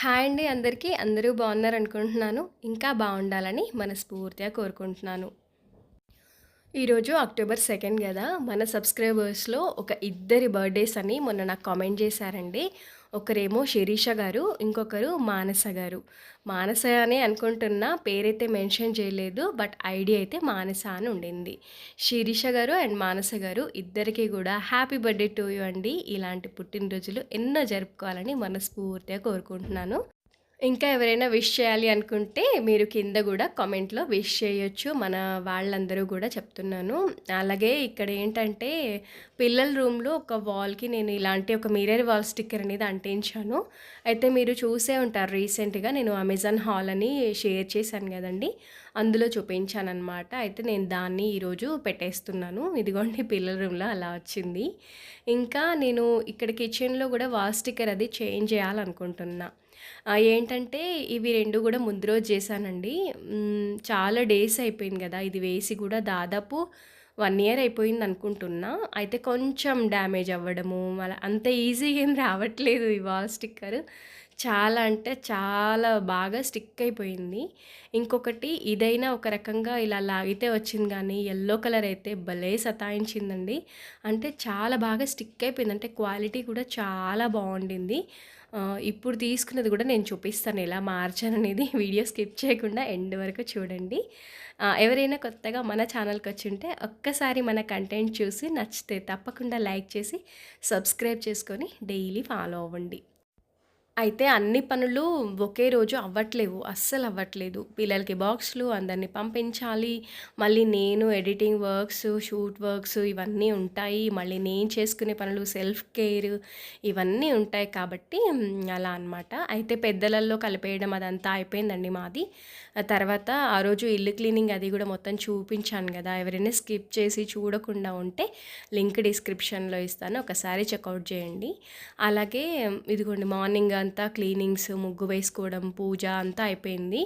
Hi అండి అందరికీ. అందరూ బాగున్నారు అనుకుంటున్నాను. ఇంకా బాగుండాలని మనస్ఫూర్తిగా కోరుకుంటున్నాను. ఈరోజు అక్టోబర్ సెకండ్ కదా. మన సబ్స్క్రైబర్స్లో ఒక ఇద్దరి బర్త్డేస్ అని మొన్న నాకు కామెంట్ చేశారండి. ఒకరేమో శిరీష గారు ఇంకొకరు మానస గారు. మానస అని అనుకుంటున్నా పేరైతే మెన్షన్ చేయలేదు బట్ ఐడియా అయితే మానస అని ఉండింది. శిరీష గారు అండ్ మానస గారు ఇద్దరికీ కూడా హ్యాపీ బర్త్డే టు యూ అండి. ఇలాంటి పుట్టినరోజులు ఎన్నో జరుపుకోవాలని మనస్ఫూర్తిగా కోరుకుంటున్నాను. ఇంకా ఎవరైనా విష్ చేయాలి అనుకుంటే మీరు కింద కూడా కామెంట్లో విష్ చేయొచ్చు. మన వాళ్ళందరూ కూడా చెప్తున్నాను. అలాగే ఇక్కడ ఏంటంటే పిల్లల రూమ్లో ఒక వాల్కి నేను ఇలాంటి ఒక మిర్రర్ వాల్ స్టిక్కర్ అనేది అంటించాను. అయితే మీరు చూసే ఉంటారు రీసెంట్గా నేను అమెజాన్ హాల్ అని షేర్ చేశాను కదండి అందులో చూపించాను అనమాట అయితే నేను దాన్ని ఈరోజు పెట్టేస్తున్నాను. ఇదిగోండి పిల్లల రూమ్లో అలా వచ్చింది. ఇంకా నేను ఇక్కడ కిచెన్లో కూడా వాల్ స్టిక్కర్ అది చేంజ్ చేయాలనుకుంటున్నాను ఏంటంటే ఇవి రెండు కూడా ముందు రోజు చేశానండి. చాలా డేస్ అయిపోయింది కదా ఇది వేసి కూడా దాదాపు వన్ ఇయర్ అయిపోయింది అనుకుంటున్నా. అయితే కొంచెం డ్యామేజ్ అవ్వడము అలా అంత ఈజీ ఏం రావట్లేదు ఈ వాల్ స్టిక్కర్. చాలా అంటే చాలా బాగా స్టిక్ అయిపోయింది. ఇంకొకటి ఇదైనా ఒక రకంగా ఇలా లాగితే వచ్చింది కానీ ఎల్లో కలర్ అయితే భలే సతాయించిందండి. అంటే చాలా బాగా స్టిక్ అయిపోయింది. అంటే క్వాలిటీ కూడా చాలా బాగుండింది. ఇప్పుడు తీసుకున్నది కూడా నేను చూపిస్తాను ఎలా మార్చాను అనేది. వీడియో స్కిప్ చేయకుండా ఎండ్ వరకు చూడండి. ఎవరైనా కొత్తగా మన ఛానల్కి వచ్చి ఉంటే ఒక్కసారి మన కంటెంట్ చూసి నచ్చితే తప్పకుండా లైక్ చేసి సబ్స్క్రైబ్ చేసుకొని డైలీ ఫాలో అవ్వండి. అయితే అన్ని పనులు ఒకే రోజు అవ్వట్లేవు అస్సలు అవ్వట్లేదు. పిల్లలకి బాక్స్లు అందరినీ పంపించాలి. మళ్ళీ నేను ఎడిటింగ్ వర్క్స్ షూట్ వర్క్స్ ఇవన్నీ ఉంటాయి. మళ్ళీ నేను చేసుకునే పనులు సెల్ఫ్ కేర్ ఇవన్నీ ఉంటాయి కాబట్టి అలా అన్నమాట. అయితే పెద్దలలో కలిపేయడం అదంతా అయిపోయిందండి మాది. తర్వాత ఆ రోజు ఇల్లు క్లీనింగ్ అది కూడా మొత్తం చూపించాను కదా. ఎవరైనా స్కిప్ చేసి చూడకుండా ఉంటే లింక్ డిస్క్రిప్షన్లో ఇస్తాను. ఒకసారి చెక్అవుట్ చేయండి. అలాగే ఇదిగోండి మార్నింగ్ అంతా క్లీనింగ్స్ ముగ్గు వేసుకోవడం పూజ అంతా అయిపోయింది.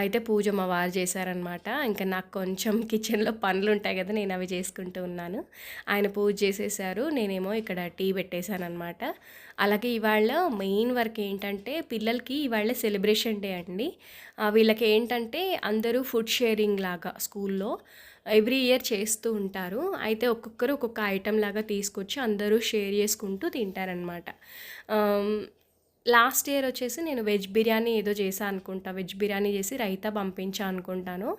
అయితే పూజ మా వారు చేశారనమాట ఇంకా నాకు కొంచెం కిచెన్లో పనులు ఉంటాయి కదా నేను అవి చేసుకుంటూ ఉన్నాను. ఆయన పూజ చేసేసారు. నేనేమో ఇక్కడ టీ పెట్టేశానమాట అలాగే ఇవాళ మెయిన్ వర్క్ ఏంటంటే పిల్లలకి ఇవాళ సెలబ్రేషన్ డే అండి. వీళ్ళకి ఏంటంటే అందరూ ఫుడ్ షేరింగ్ లాగా స్కూల్లో ఎవ్రీ ఇయర్ చేస్తూ ఉంటారు. అయితే ఒక్కొక్కరు ఒక్కొక్క ఐటెం లాగా తీసుకొచ్చి అందరూ షేర్ చేసుకుంటూ తింటారనమాట లాస్ట్ ఇయర్ వచ్చేసి నేను వెజ్ బిర్యానీ ఏదో చేసా అనుకుంటా వెజ్ బిర్యానీ చేసి రైతా పంపించా అనుకుంటాను.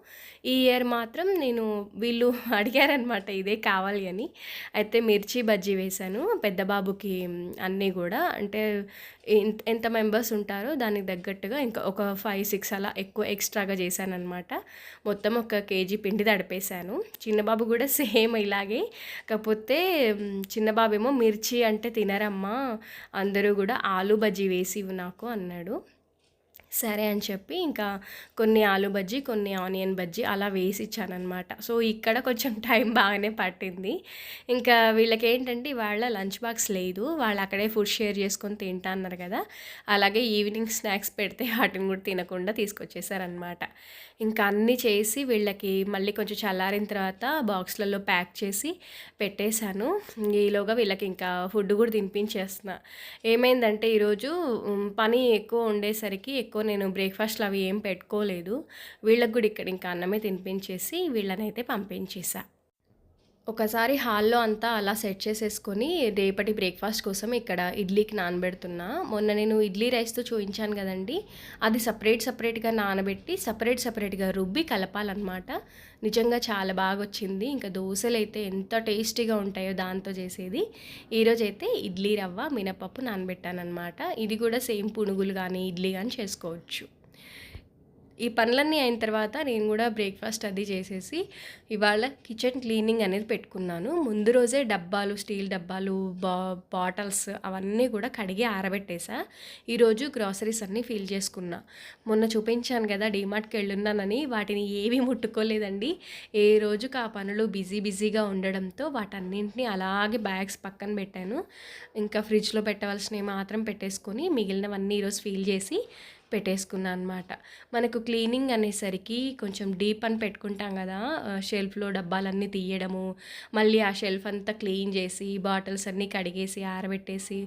ఈ ఇయర్ మాత్రం నేను వీళ్ళు అడిగారనమాట ఇదే కావాలి అని. అయితే మిర్చి బజ్జీ వేశాను పెద్ద బాబుకి అన్నీ కూడా. అంటే ఎంత- ఎంత మెంబర్స్ ఉంటారో దానికి తగ్గట్టుగా ఇంకా ఒక ఫైవ్ సిక్స్ అలా ఎక్కువ ఎక్స్ట్రాగా చేశాను మొత్తం ఒక కేజీ పిండి తడిపేశాను. చిన్నబాబు కూడా సేమ్ ఇలాగే. కాకపోతే మ్, చిన్నబాబు ఏమో మిర్చి అంటే తినరమ్మా. అందరూ కూడా ఆలు బజ్జీ వేసి ఇవ్వు నాకు అన్నాడు. సరే అని చెప్పి ఇంకా కొన్ని ఆలు బజ్జీ కొన్ని ఆనియన్ బజ్జీ అలా వేసి ఇచ్చానమాట సో ఇక్కడ కొంచెం టైం బాగానే పట్టింది. ఇంకా వీళ్ళకి ఏంటంటే వాళ్ళ లంచ్ బాక్స్ లేదు. వాళ్ళు అక్కడే ఫుడ్ షేర్ చేసుకొని తింటా అన్నారు కదా. అలాగే ఈవినింగ్ స్నాక్స్ పెడితే వాటిని కూడా తినకుండా తీసుకొచ్చేసారనమాట ఇంకా అన్నీ చేసి వీళ్ళకి మళ్ళీ కొంచెం చల్లారిన తర్వాత బాక్స్లలో ప్యాక్ చేసి పెట్టేశాను. ఈలోగా వీళ్ళకి ఇంకా ఫుడ్ కూడా తినిపించేస్తున్నా. ఏమైందంటే ఈరోజు పని ఎక్కువ ఉండేసరికి ఎక్కువ నేను బ్రేక్ఫాస్ట్లు అవి ఏం పెట్టుకోలేదు. వీళ్ళకి కూడా ఇక్కడ ఇంకా అన్నమే తినిపించేసి వీళ్ళనైతే పంపించేసా. ఒకసారి హాల్లో అంతా అలా సెట్ చేసేసుకొని రేపటి బ్రేక్ఫాస్ట్ కోసం ఇక్కడ ఇడ్లీకి నానబెడుతున్నా. మొన్న నేను ఇడ్లీ రైస్తో చూపించాను కదండి. అది సపరేట్ సపరేట్గా నానబెట్టి సపరేట్ సపరేట్గా రుబ్బి కలపాలన్నమాట. నిజంగా చాలా బాగా వచ్చింది ఇంకా దోశలు అయితే ఎంత టేస్టీగా ఉంటాయో దాంతో చేసేది. ఈరోజు అయితే ఇడ్లీ రవ్వ మినపప్పు నానబెట్టాను అనమాట ఇది కూడా సేమ్ పునుగులు కానీ ఇడ్లీ కానీ చేసుకోవచ్చు. ఈ పనులన్నీ అయిన తర్వాత నేను కూడా బ్రేక్ఫాస్ట్ అది చేసేసి ఇవాళ కిచెన్ క్లీనింగ్ అనేది పెట్టుకున్నాను. ముందు రోజే డబ్బాలు స్టీల్ డబ్బాలు బా బాటిల్స్ అవన్నీ కూడా కడిగి ఆరబెట్టేసా. ఈరోజు గ్రాసరీస్ అన్నీ ఫిల్ చేసుకున్నా. మొన్న చూపించాను కదా డీమార్ట్కి వెళ్ళున్నానని వాటిని ఏవి ముట్టుకోలేదండి. ఏ రోజుకు ఆ పనులు బిజీ బిజీగా ఉండడంతో వాటన్నింటినీ అలాగే బ్యాగ్స్ పక్కన పెట్టాను. ఇంకా ఫ్రిడ్జ్లో పెట్టవలసినవి మాత్రం పెట్టేసుకొని మిగిలినవన్నీ ఈరోజు ఫీల్ చేసి పెట్టేసుకున్నాను అనమాట మనకు క్లీనింగ్ అనేసరికి కొంచెం డీప్ అని పెట్టుకుంటాం కదా షెల్ఫ్లో డబ్బాలన్నీ తీయడము మళ్ళీ ఆ షెల్ఫ్ అంతా క్లీన్ చేసి బాటిల్స్ అన్నీ కడిగేసి ఆరబెట్టేసి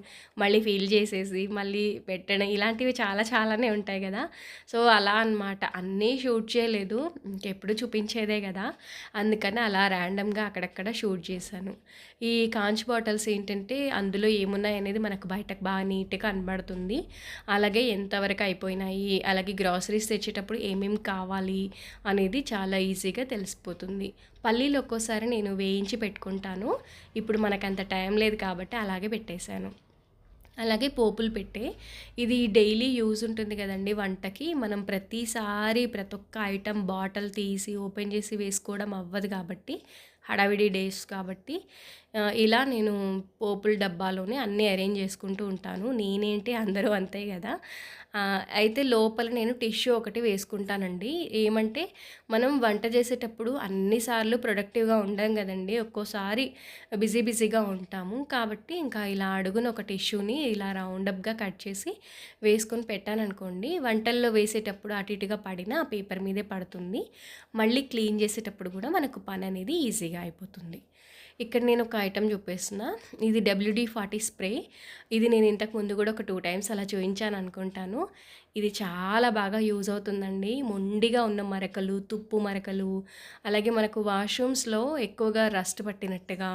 మళ్ళీ ఫిల్ చేసేసి మళ్ళీ పెట్టడం ఇలాంటివి చాలా చాలానే ఉంటాయి కదా. సో అలా అనమాట అన్నీ షూట్ చేయలేదు ఇంకెప్పుడు చూపించేదే కదా. అందుకని అలా ర్యాండమ్గా అక్కడక్కడ షూట్ చేశాను. ఈ కాంచ్ బాటిల్స్ ఏంటంటే అందులో ఏమున్నాయి అనేది మనకు బయటకు బాగా నీట్గా కనబడుతుంది. అలాగే ఎంతవరకు అయిపోయింది అయిపోయినాయి. అలాగే గ్రాసరీస్ తెచ్చేటప్పుడు ఏమేమి కావాలి అనేది చాలా ఈజీగా తెలిసిపోతుంది. పల్లీలు ఒక్కోసారి నేను వేయించి పెట్టుకుంటాను. ఇప్పుడు మనకు అంత టైం లేదు కాబట్టి అలాగే పెట్టేశాను. అలాగే పోపులు పెట్టే. ఇది డైలీ యూజ్ ఉంటుంది కదండి వంటకి. మనం ప్రతిసారి ప్రతి ఒక్క ఐటెం బాటిల్ తీసి ఓపెన్ చేసి వేసుకోవడం అవ్వదు కాబట్టి హడావిడి డేస్ కాబట్టి ఇలా నేను పోపుల డబ్బాలోనే అన్నీ అరేంజ్ చేసుకుంటూ ఉంటాను. నేనేంటి అందరూ అంతే కదా. అయితే లోపల నేను టిష్యూ ఒకటి వేసుకుంటానండి. ఏమంటే మనం వంట చేసేటప్పుడు అన్నిసార్లు ప్రొడక్టివ్గా ఉండం కదండి. ఒక్కోసారి బిజీ బిజీగా ఉంటాము. కాబట్టి ఇంకా ఇలా అడుగున ఒక టిష్యూని ఇలా రౌండప్గా కట్ చేసి వేసుకొని పెట్టాననుకోండి వంటల్లో వేసేటప్పుడు అటు ఇటుగా పడిన ఆ పేపర్ మీదే పడుతుంది. మళ్ళీ క్లీన్ చేసేటప్పుడు కూడా మనకు పని అనేది ఈజీ. రెడీగా అయిపోతుంది. ఇక్కడ నేను ఒక ఐటెం చూపిస్తున్నా. ఇది డబ్ల్యూడి ఫార్టీ స్ప్రే ఇది నేను ఇంతకు ముందు కూడా ఒక టూ టైమ్స్ అలా చూపించాను అనుకుంటాను. ఇది చాలా బాగా యూజ్ అవుతుందండి. మొండిగా ఉన్న మరకలు తుప్పు మరకలు అలాగే మనకు వాష్రూమ్స్లో ఎక్కువగా రస్ట్ పట్టినట్టుగా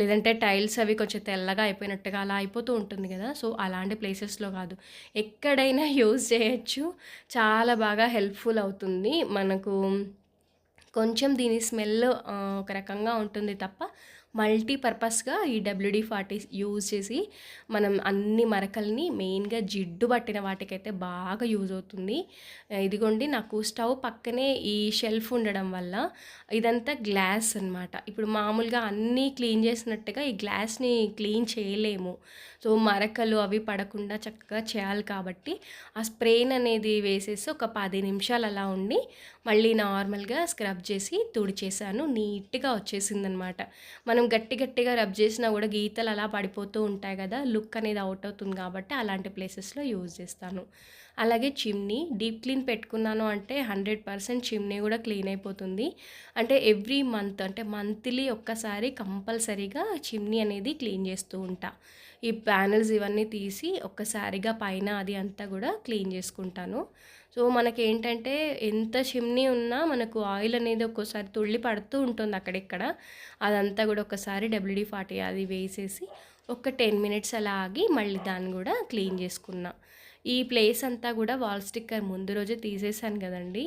లేదంటే టైల్స్ అవి కొంచెం తెల్లగా అయిపోయినట్టుగా అలా అయిపోతూ ఉంటుంది కదా. సో అలాంటి ప్లేసెస్లో కాదు. ఎక్కడైనా యూజ్ చేయొచ్చు. చాలా బాగా హెల్ప్ఫుల్ అవుతుంది. మనకు కొంచెం దీని స్మెల్ ఒక రకంగా ఉంటుంది తప్ప మల్టీపర్పస్గా ఈ డబ్ల్యూడి ఫార్టీ యూజ్ చేసి మనం అన్ని మరకల్ని మెయిన్గా జిడ్డు పట్టిన వాటికైతే బాగా యూజ్ అవుతుంది. ఇదిగోండి నాకు స్టవ్ పక్కనే ఈ షెల్ఫ్ ఉండడం వల్ల ఇదంతా గ్లాస్ అనమాట ఇప్పుడు మామూలుగా అన్నీ క్లీన్ చేసినట్టుగా ఈ గ్లాస్ని క్లీన్ చేయలేము. సో మరకలు అవి పడకుండా చక్కగా చేయాలి కాబట్టి ఆ స్ప్రేన్ అనేది వేసేసి ఒక పది నిమిషాలు అలా ఉండి మళ్ళీ నార్మల్గా స్క్రబ్ చేసి తుడిచేసాను. నీట్గా వచ్చేసిందనమాట. మనం గట్టి గట్టిగా రబ్ చేసినా కూడా గీతలు అలా పడిపోతూ ఉంటాయి కదా లుక్ అనేది అవుట్ అవుతుంది కాబట్టి అలాంటి ప్లేసెస్లో యూజ్ చేస్తాను. అలాగే చిమ్నీ డీప్ క్లీన్ పెట్టుకున్నాను అంటే హండ్రెడ్ పర్సెంట్ చిమ్నీ కూడా క్లీన్ అయిపోతుంది. అంటే ఎవ్రీ మంత్ అంటే మంత్లీ ఒక్కసారి కంపల్సరీగా చిమ్నీ అనేది క్లీన్ చేస్తూ ఉంటా. ఈ ప్యానెల్స్ ఇవన్నీ తీసి ఒక్కసారిగా పైన అది అంతా కూడా క్లీన్ చేసుకుంటాను. సో మనకి ఏంటంటే ఎంత చిమ్నీ ఉన్నా మనకు ఆయిల్ అనేది ఒక్కోసారి తుళ్ళి పడుతూ ఉంటుంది అక్కడిక్కడ. అదంతా కూడా ఒకసారి డబ్ల్యూడీ ఫార్టీ అది వేసేసి ఒక టెన్ మినిట్స్ అలా ఆగి మళ్ళీ దాన్ని కూడా క్లీన్ చేసుకున్నా. ఈ ప్లేస్ అంతా కూడా వాల్ స్టిక్కర్ ముందు రోజే తీసేసాను కదండి.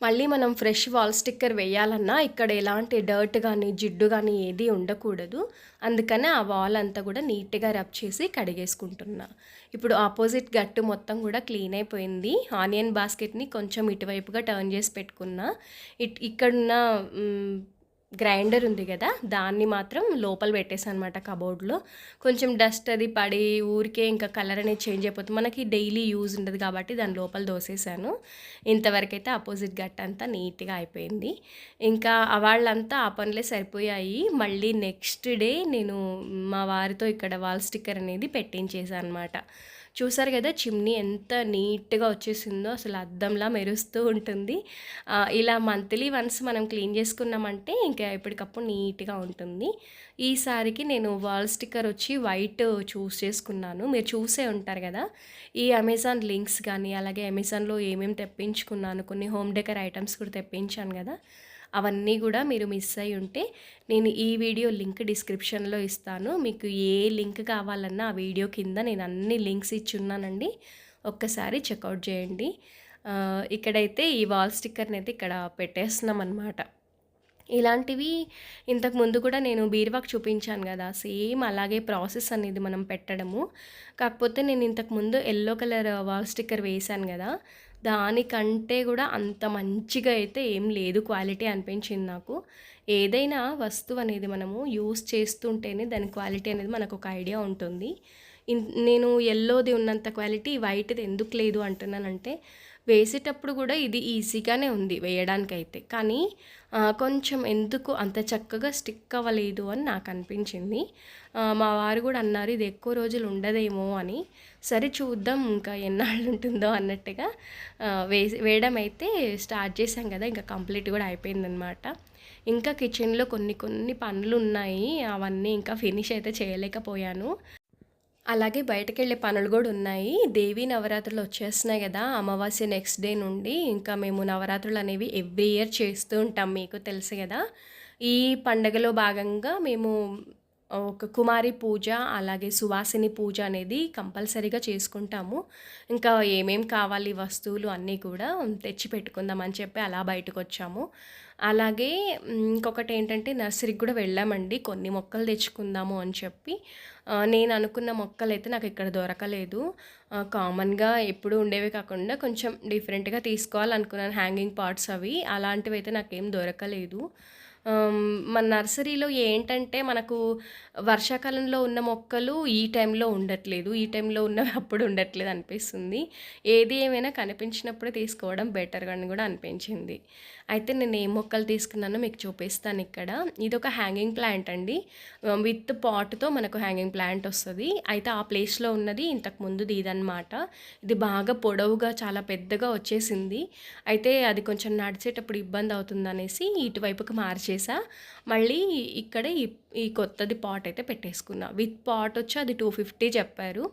మళ్ళీ మనం ఫ్రెష్ వాల్ స్టిక్కర్ వేయాలన్నా ఇక్కడ ఎలాంటి డర్ట్ కానీ జిడ్డు కానీ ఏది ఉండకూడదు. అందుకనే ఆ వాల్ అంతా కూడా నీట్గా రబ్ చేసి కడిగేసుకుంటున్నా. ఇప్పుడు ఆపోజిట్ గట్టు మొత్తం కూడా క్లీన్ అయిపోయింది. ఆనియన్ బాస్కెట్ని కొంచెం ఇటువైపుగా టర్న్ చేసి పెట్టుకున్నా. ఇట్ ఇక్కడున్న గ్రైండర్ ఉంది కదా దాన్ని మాత్రం లోపల పెట్టేసాను అనమాట కబోర్డ్లో కొంచెం డస్ట్ అది పడి ఊరికే ఇంకా కలర్ అనేది చేంజ్ అయిపోతుంది. మనకి డైలీ యూజ్ ఉండదు కాబట్టి దాని లోపల దోసేసాను ఇంతవరకు అయితే అపోజిట్ గట్ అంతా నీట్గా అయిపోయింది. ఇంకా వాళ్ళంతా ఆ పనులే సరిపోయాయి. మళ్ళీ నెక్స్ట్ డే నేను మా వారితో ఇక్కడ వాల్ స్టిక్కర్ అనేది పెట్టించేసాను అనమాట చూసారు కదా చిమ్నీ ఎంత నీట్గా వచ్చేసిందో అసలు అద్దంలా మెరుస్తూ ఉంటుంది. ఇలా మంత్లీ వన్స్ మనం క్లీన్ చేసుకున్నామంటే ఇంకా ఎప్పటికప్పుడు నీట్గా ఉంటుంది. ఈసారికి నేను వాల్ స్టిక్కర్ వచ్చి వైట్ చూస్ చేసుకున్నాను. మీరు చూసే ఉంటారు కదా ఈ అమెజాన్ లింక్స్ కానీ అలాగే అమెజాన్లో ఏమేమి తెప్పించుకున్నాను కొన్ని హోమ్ డెకర్ ఐటమ్స్ కూడా తెప్పించాను కదా అవన్నీ కూడా మీరు మిస్ అయి ఉంటే నేను ఈ వీడియో లింక్ డిస్క్రిప్షన్లో ఇస్తాను. మీకు ఏ లింక్ కావాలన్నా ఆ వీడియో కింద నేను అన్ని లింక్స్ ఇచ్చున్నానండి ఒక్కసారి చెక్అవుట్ చేయండి. ఇక్కడైతే ఈ వాల్ స్టిక్కర్ని అయితే ఇక్కడ పెట్టేస్తున్నాం అనమాట ఇలాంటివి ఇంతకు ముందు కూడా నేను బీర్వాక్ చూపించాను కదా సేమ్ అలాగే ప్రాసెస్ అనేది మనం పెట్టడము. కాకపోతే నేను ఇంతకు ముందు ఎల్లో కలర్ వాల్ స్టిక్కర్ వేశాను కదా దానికంటే కూడా అంత మంచిగా అయితే ఏం లేదు క్వాలిటీ అనిపించింది నాకు. ఏదైనా వస్తువు అనేది మనము యూస్ చేస్తుంటేనే దాని క్వాలిటీ అనేది మనకు ఒక ఐడియా ఉంటుంది. నేను ఎల్లోది ఉన్నంత క్వాలిటీ వైట్ది ఎందుకు లేదు అంటున్నానంటే వేసేటప్పుడు కూడా ఇది ఈజీగానే ఉంది వేయడానికైతే. కానీ కొంచెం ఎందుకు అంత చక్కగా స్టిక్ అవ్వలేదు అని నాకు అనిపించింది. మా వారు కూడా అన్నారు ఇది ఎక్కువ రోజులు ఉండదేమో అని. సరే చూద్దాం ఇంకా ఎన్నాళ్ళు ఉంటుందో అన్నట్టుగా వేసి వేయడం అయితే స్టార్ట్ చేశాం కదా ఇంకా కంప్లీట్ కూడా అయిపోయిందనమాట ఇంకా కిచెన్లో కొన్ని కొన్ని పనులు ఉన్నాయి అవన్నీ ఇంకా ఫినిష్ అయితే చేయలేకపోయాను. అలాగే బయటకు వెళ్ళే పనులు కూడా ఉన్నాయి. దేవి నవరాత్రులు వచ్చేస్తున్నాయి కదా అమావాస్య నెక్స్ట్ డే నుండి. ఇంకా మేము నవరాత్రులు అనేవి ఎవ్రీ ఇయర్ చేస్తూ ఉంటాం మీకు తెలుసు కదా. ఈ పండగలో భాగంగా మేము ఒక కుమారి పూజ అలాగే సువాసిని పూజ అనేది కంపల్సరీగా చేసుకుంటాము. ఇంకా ఏమేం కావాలి వస్తువులు అన్నీ కూడా తెచ్చి పెట్టుకుందాం అని చెప్పి అలా బయటకు వచ్చాము. అలాగే ఇంకొకటి ఏంటంటే నర్సరీకి కూడా వెళ్ళామండి. కొన్ని మొక్కలు తెచ్చుకుందాము అని చెప్పి. నేను అనుకున్న మొక్కలు అయితే నాకు ఇక్కడ దొరకలేదు. కామన్గా ఎప్పుడు ఉండేవి కాకుండా కొంచెం డిఫరెంట్గా తీసుకోవాలనుకున్నాను. హ్యాంగింగ్ పార్ట్స్ అవి. అలాంటివి అయితే నాకేం దొరకలేదు. మన నర్సరీలో ఏంటంటే మనకు వర్షాకాలంలో ఉన్న మొక్కలు ఈ టైంలో ఉండట్లేదు. ఈ టైంలో ఉన్నవి అప్పుడు ఉండట్లేదు అనిపిస్తుంది. ఏది ఏమైనా కనిపించినప్పుడే తీసుకోవడం బెటర్గా అని కూడా అనిపించింది. అయితే నేను ఏ మొక్కలు తీసుకున్నానో మీకు చూపిస్తాను ఇక్కడ. ఇది ఒక హ్యాంగింగ్ ప్లాంట్ అండి విత్ పాట్తో మనకు హ్యాంగింగ్ ప్లాంట్ వస్తుంది. అయితే ఆ ప్లేస్లో ఉన్నది ఇంతకు ముందుది ఇదన్నమాట. ఇది బాగా పొడవుగా చాలా పెద్దగా వచ్చేసింది. అయితే అది కొంచెం నడిచేటప్పుడు ఇబ్బంది అవుతుంది అనేసి ఇటువైపుకి మార్చేసా. మళ్ళీ ఇక్కడే ఈ ఈ కొత్తది పాట్ అయితే పెట్టేసుకున్నా. విత్ పాట్ వచ్చి అది టూ ఫిఫ్టీ చెప్పారు.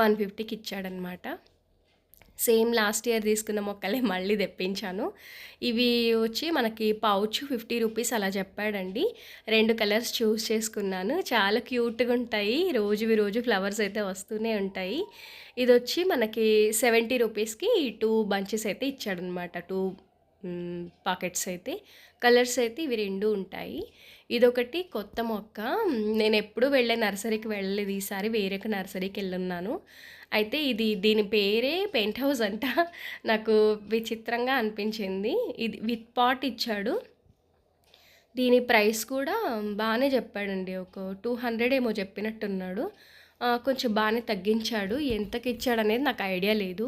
వన్ ఫిఫ్టీకి ఇచ్చాడనమాట సేమ్ లాస్ట్ ఇయర్ తీసుకున్న మొక్కలే మళ్ళీ తెప్పించాను. ఇవి వచ్చి మనకి పౌచ్ ఫిఫ్టీ రూపీస్ అలా చెప్పాడండి. రెండు కలర్స్ చూస్ చేసుకున్నాను. చాలా క్యూట్గా ఉంటాయి. రోజువి రోజు ఫ్లవర్స్ అయితే వస్తూనే ఉంటాయి. ఇది వచ్చి మనకి సెవెంటీ రూపీస్కి టూ బంచెస్ అయితే ఇచ్చాడనమాట టూ పాకెట్స్ అయితే. కలర్స్ అయితే ఇవి రెండు ఉంటాయి. ఇదొకటి కొత్త మొక్క. నేను ఎప్పుడు వెళ్ళే నర్సరీకి వెళ్ళలేదు. ఈసారి వేరొక నర్సరీకి వెళ్ళున్నాను. అయితే ఇది దీని పేరే పెయింట్ హౌస్ అంట. నాకు విచిత్రంగా అనిపించింది. ఇది విత్ పాట్ ఇచ్చాడు. దీని ప్రైస్ కూడా బాగానే చెప్పాడండి. ఒక టూ హండ్రెడ్ ఏమో చెప్పినట్టున్నాడు. కొంచెం బాగానే తగ్గించాడు. ఎంతకి ఇచ్చాడనేది నాకు ఐడియా లేదు.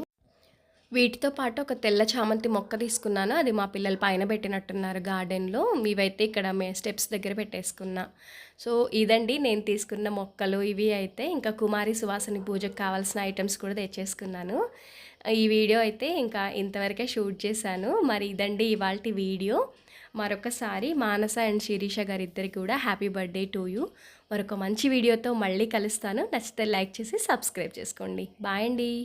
వీటితో పాటు ఒక తెల్ల చామంతి మొక్క తీసుకున్నాను. అది మా పిల్లలు పైన పెట్టినట్టున్నారు గార్డెన్లో. ఇవైతే ఇక్కడ మే స్టెప్స్ దగ్గర పెట్టేసుకున్నా. సో ఇదండి నేను తీసుకున్న మొక్కలు. ఇవి అయితే ఇంకా కుమారి సువాసని పూజకు కావాల్సిన ఐటమ్స్ కూడా తెచ్చేసుకున్నాను. ఈ వీడియో అయితే ఇంకా ఇంతవరకే షూట్ చేశాను. మరి ఇదండి ఇవాళ వీడియో. మరొకసారి మానస అండ్ శిరీష గారిద్దరికి కూడా హ్యాపీ బర్త్డే టు యూ. మరొక మంచి వీడియోతో మళ్ళీ కలుస్తాను. నచ్చితే లైక్ చేసి సబ్స్క్రైబ్ చేసుకోండి. బాయ్ అండి.